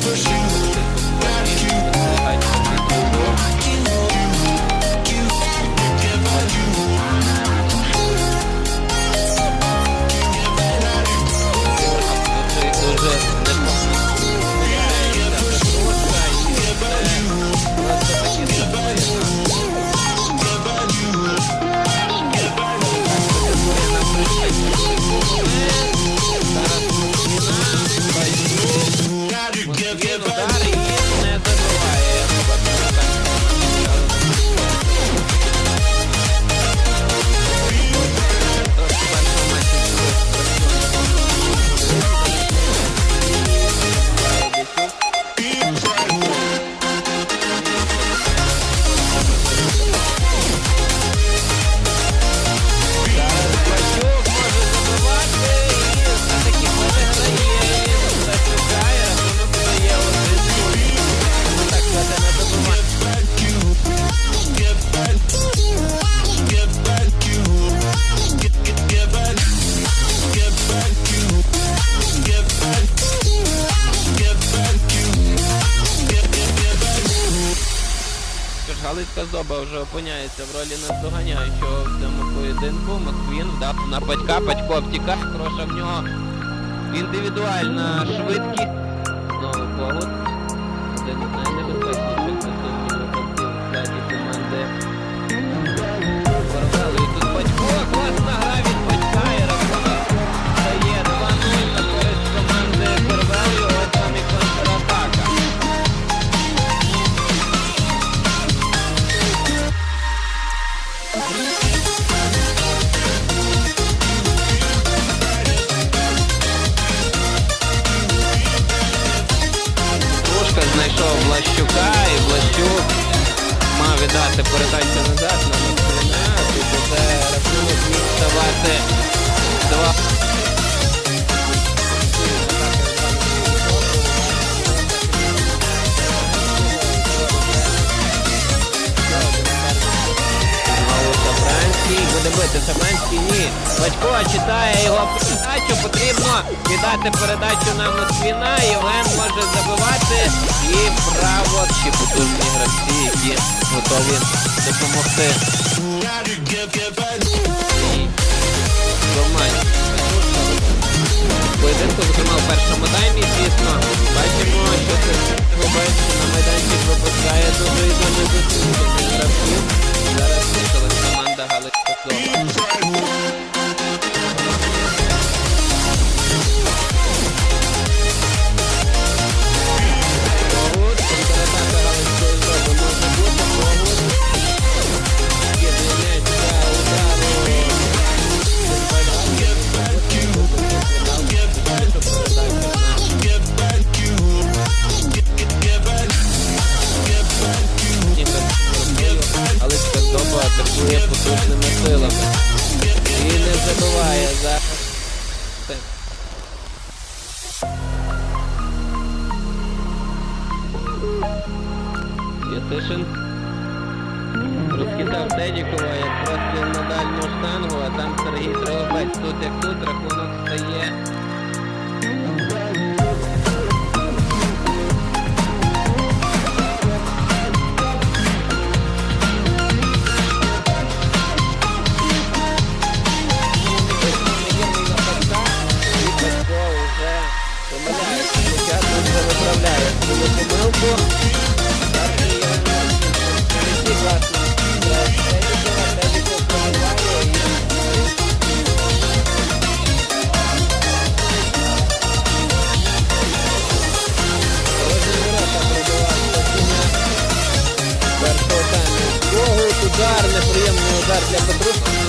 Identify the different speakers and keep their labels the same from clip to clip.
Speaker 1: pushing удар Галицька вже опиняється в ролі наздоганяючого в цьому поєдинку. Москвін вдав на батька, батько обтікає, хороша в нього індивідуальна швидкість. Знову повод. Один з найнебезпечніших віддати назад Сабранський, буде ні. Батько читає його передачу, потрібно віддати передачу на Москвіна, Євген може забивати і право ще потужні гравці, які готові допомогти. Розхитав Тедікова як простріл на дальню штангу, а там Сергій Тривопець. Тут як тут рахунок стає. Удар, неприємний удар для Петрушки.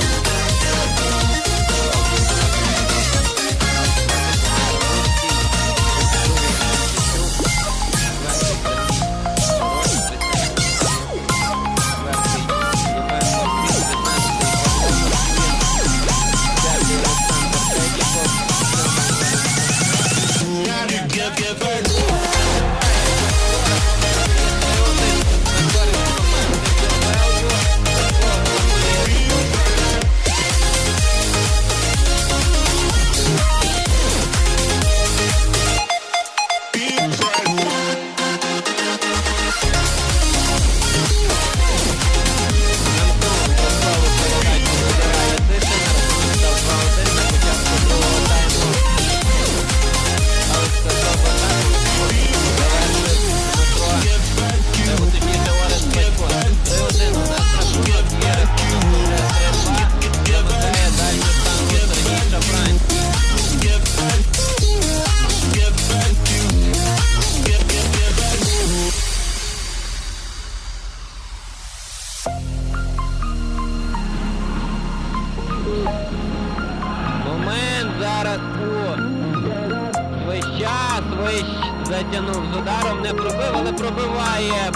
Speaker 1: Затягнув з ударом, не пробив, але пробиває.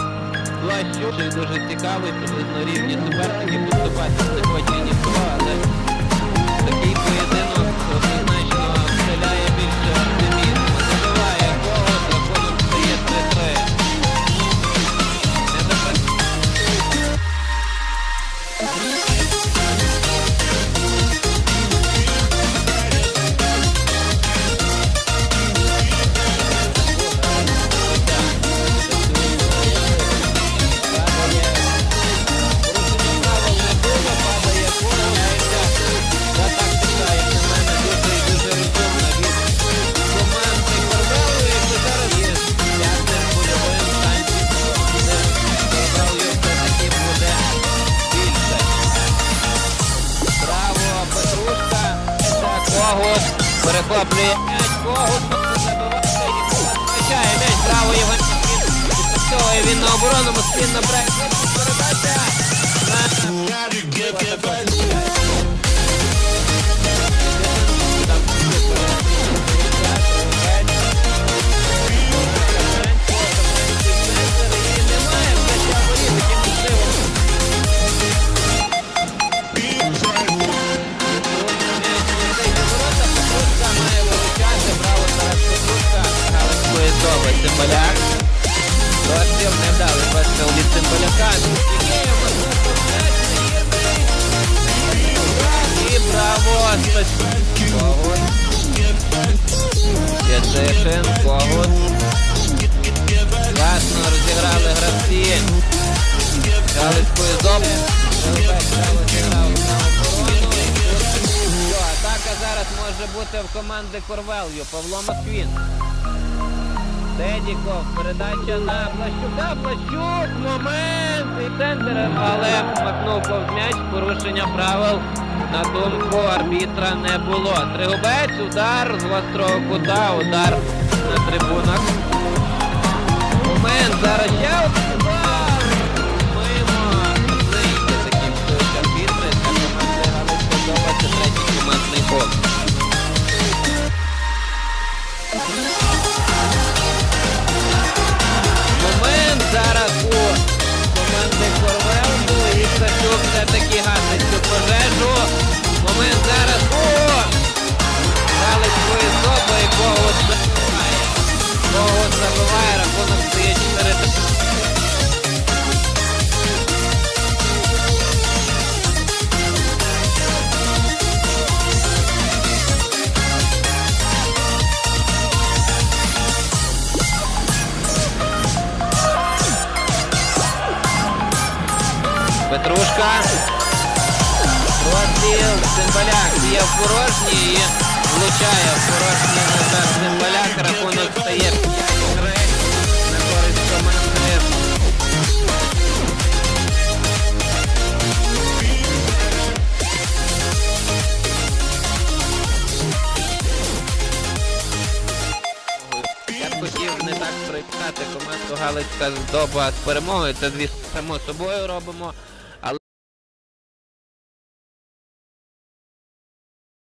Speaker 1: Блащук дуже цікавий, приблизно рівні суперники поступатись не хоче ніхто, але такий поєдинок Когут. Перехоплює м'яч. Когут. Забиває. М'яч. Євген. Відпрацьовує він на оборону. Москвін набирає. Передача. Цимбаляка. І. Єцешин, Когут. Класно розіграли гравці. Зоби. Все, атака зараз може бути в команди Корвелью. Павло Москвін. Дедіков, передача на Плащука, Плащук, момент і центр, але макнув повз м'яч, порушення правил на думку арбітра не було. Тригубець, удар з гострого кута, удар на трибунах. Момент, зараз ще один удар. Мимо. Таким стоїть арбітри, Галицька Доба, третій командний гол. І все-таки гасить цю пожежу. Момент зараз у Галицької зоби і Богу забиває. Богу забиває, рахунок стає 4 Петрушка. Розстріл. Цимбаляк є в порожній і влучає в порожній назад Цимбаляк. Рахунок стає 5-3 на користь команди. Я б хотів не так привітати команду Галицька здоба з перемогою. Це, звісно, само собою робимо.